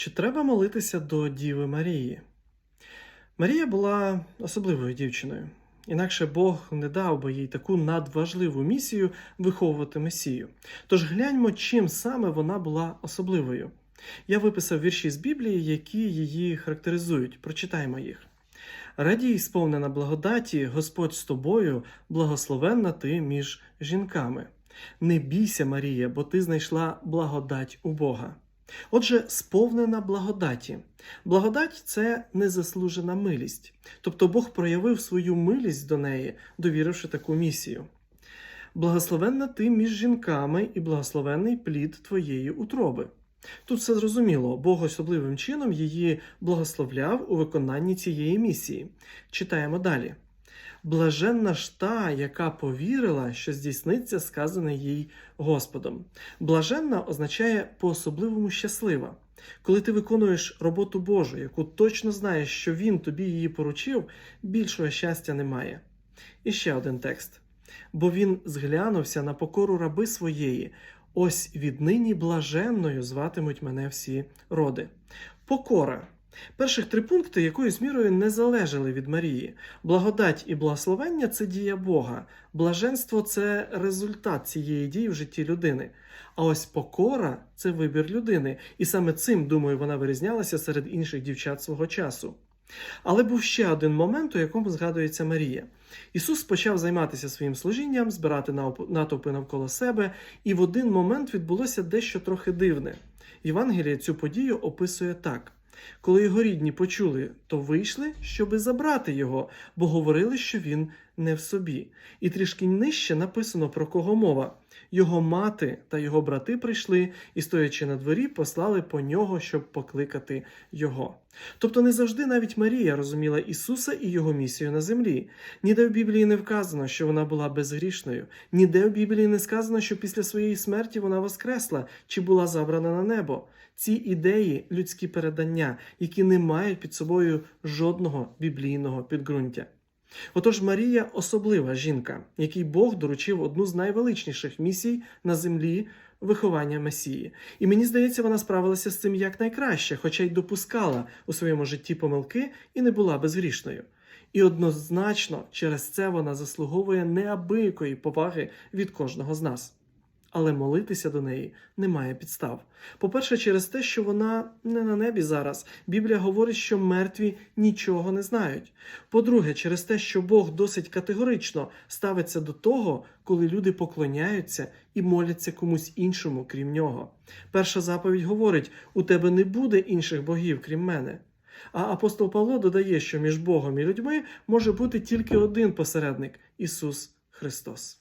Чи треба молитися до Діви Марії? Марія була особливою дівчиною. Інакше Бог не дав би їй таку надважливу місію виховувати Месію. Тож гляньмо, чим саме вона була особливою. Я виписав вірші з Біблії, які її характеризують. Прочитаймо їх. Радій, сповнена благодаті, Господь з тобою, благословенна ти між жінками. Не бійся, Марія, бо ти знайшла благодать у Бога. Отже, сповнена благодаті. Благодать це незаслужена милість. Тобто Бог проявив свою милість до неї, довіривши таку місію. Благословенна ти між жінками і благословенний плід твоєї утроби. Тут все зрозуміло, Бог особливим чином її благословляв у виконанні цієї місії. Читаємо далі. Блаженна ж та, яка повірила, що здійсниться сказане їй Господом. Блаженна означає по-особливому щаслива. Коли ти виконуєш роботу Божу, яку точно знаєш, що Він тобі її поручив, більшого щастя немає. І ще один текст. Бо він зглянувся на покору раби своєї, ось віднині блаженною зватимуть мене всі роди. Покора. Перших три пункти якоюсь мірою не залежали від Марії. Благодать і благословення це дія Бога. Блаженство це результат цієї дії в житті людини. А ось покора це вибір людини, і саме цим, думаю, вона вирізнялася серед інших дівчат свого часу. Але був ще один момент, у якому згадується Марія. Ісус почав займатися своїм служінням, збирати натовпи навколо себе, і в один момент відбулося дещо трохи дивне. Євангеліє цю подію описує так. Коли його рідні почули, то вийшли, щоби забрати його, бо говорили, що він не в собі. І трішки нижче написано про кого мова. Його мати та його брати прийшли і, стоячи на дворі, послали по нього, щоб покликати його. Тобто не завжди навіть Марія розуміла Ісуса і його місію на землі. Ніде в Біблії не вказано, що вона була безгрішною, ніде в Біблії не сказано, що після своєї смерті вона воскресла чи була забрана на небо. Ці ідеї людські передання, які не мають під собою жодного біблійного підґрунтя. Отож, Марія особлива жінка, якій Бог доручив одну з найвеличніших місій на землі виховання Месії. І мені здається, вона справилася з цим якнайкраще, хоча й допускала у своєму житті помилки і не була безгрішною. І однозначно через це вона заслуговує неабиякої поваги від кожного з нас. Але молитися до неї немає підстав. По-перше, через те, що вона не на небі зараз. Біблія говорить, що мертві нічого не знають. По-друге, через те, що Бог досить категорично ставиться до того, коли люди поклоняються і моляться комусь іншому, крім нього. Перша заповідь говорить: у тебе не буде інших богів, крім мене. А апостол Павло додає, що між Богом і людьми може бути тільки один посередник Ісус Христос.